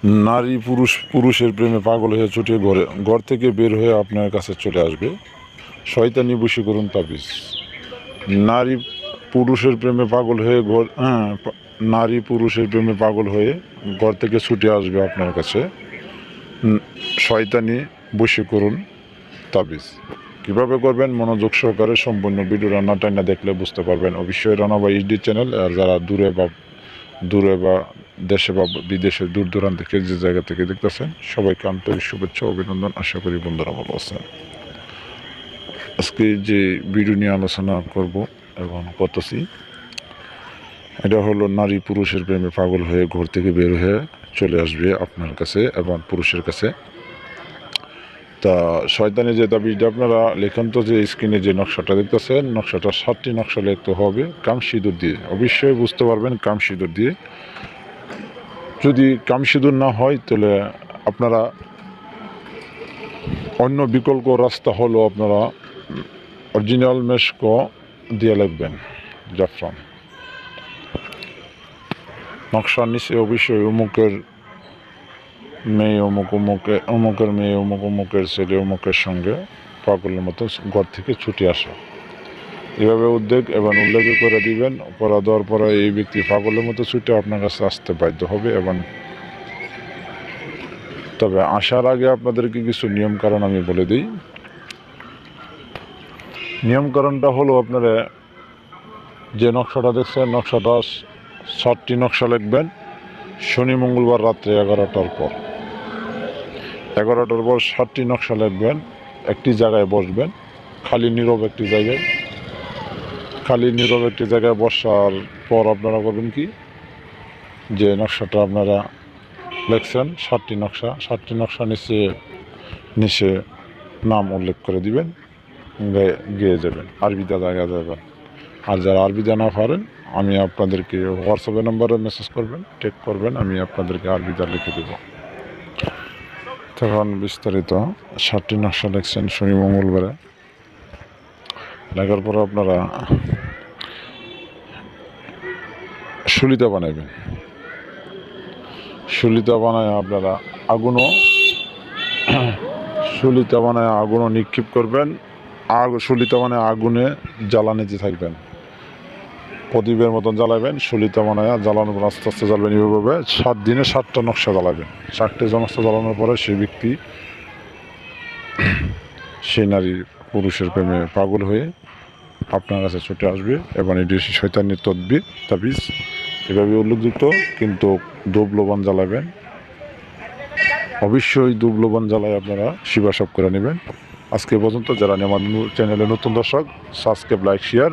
নারী পুরুষ, পুরুষের প্রেমে পাগল হয়ে ছুটে ঘরে, ঘর থেকে বের হয়ে আপনার কাছে চলে আসবে। শয়তানি বশীকরণ তাবিজ। নারী পুরুষের প্রেমে পাগল হয়ে ঘর হ্যাঁ নারী পুরুষের প্রেমে পাগল হয়ে ঘর থেকে ছুটে আসবে আপনার কাছে। শয়তানি বশীকরণ তাবিজ। কীভাবে করবেন? মনোযোগ সহকারে সম্পূর্ণ ভিডিও রান্না টান্না দেখলে বুঝতে পারবেন। অবশ্যই রান্না বা ইডি চ্যানেল, আর যারা দূরে বা দূরে বা দেশে বা বিদেশে দূর দূরান্ত থেকে যে জায়গা থেকে দেখতেছেন, সবাইকে আন্তরিক শুভেচ্ছা, অভিনন্দন, আশা করি বন্ধুরা ভালো আছেন। আজকে যে ভিডিও নিয়ে আলোচনা করব এবং করতেছি, এটা হলো নারী পুরুষের প্রেমে পাগল হয়ে ঘর থেকে বের হয়ে চলে আসবে আপনার কাছে এবং পুরুষের কাছে। তা শয়তানি যে দাবিটা আপনারা লেখন তো যে স্ক্রিনে যে নকশাটা দেখতেছেন নকশাটা সাতটি নকশা লিখতে হবে, কাম সিঁদুর দিয়ে। অবশ্যই বুঝতে পারবেন কাম সিঁদুর দিয়ে। যদি কাম সিঁদুর না হয়, তাহলে আপনারা অন্য বিকল্প রাস্তা হলো আপনারা অরিজিনাল মেশক দিয়ে লাগবেন জাফরান। নকশার নিচে অবশ্যই অমুকের মেয়ে অমুক অমুকে অমুকের মেয়ে অমুক অমুকের ছেলে অমুকের সঙ্গে পাগলের মতো ঘর থেকে ছুটে আসে। এভাবে উদ্যোগ এবং উল্লেখ করে দিবেন করা দেওয়ার পরে এই ব্যক্তি পাগলের মতো ছুটে আপনার কাছে আসতে বাধ্য হবে এবং তবে আসার আগে আপনাদেরকে কিছু নিয়মকানুন আমি বলে দিই। নিয়মকানুনটা হলো আপনারা যে নকশাটা দেখছেন, নকশাটা সাতটি নকশা লিখবেন। শনি, মঙ্গলবার রাত্রে এগারোটার পর। এগারোটার পর সাতটি নকশা লিখবেন একটি জায়গায় বসবেন, খালি নীরব একটি জায়গায়। খালি নীরব একটি জায়গায় বসার পর আপনারা করবেন কি? যে নকশাটা আপনারা লিখছেন, সাতটি নকশা সাতটি নকশা নিচে নিচে নাম উল্লেখ করে দিবেন গেয়ে যাবেন, আরবিতে জায়গা যাবেন আর যারা আরবিতে না পারেন, আমি আপনাদেরকে হোয়াটসঅ্যাপে নাম্বারে মেসেজ করবেন, টেক করবেন, আমি আপনাদেরকে আরবিতে লিখে দেব। তখন বিস্তারিত ষাটটি নকশা লিখছেন শনি মঙ্গলবারে। লেখার পরে আপনারা সুলিতা বানাইবেন। সুলিতা বানায় আপনারা আগুনও সুলিতা বানায় আগুনও নিক্ষেপ করবেন। আগ সুলিতা মানে আগুনে জ্বালানিতে থাকবেন। প্রদীপের মতন জ্বালাবেন, সুলিতা বানায় জ্বালানোর আস্তে আস্তে জ্বালাবেন এইভাবে সাত দিনে সাতটা নকশা জ্বালাবেন। চারটে নকশা জ্বালানোর পরে সেই ব্যক্তি সেই নারী পুরুষের প্রেমে পাগল হয়ে আপনার কাছে ছুটে আসবে এবং এটি শৈতানের তদ্বির, তাবিজ। এভাবে উল্লেখযুক্ত কিন্তু দুবলবান জ্বালাবেন। অবশ্যই দুবলবান জ্বালায় আপনারা শিবাসব করে নেবেন। আজকে পর্যন্ত, যারা আমার চ্যানেলে নতুন দর্শক সাবস্ক্রাইব লাইক শেয়ার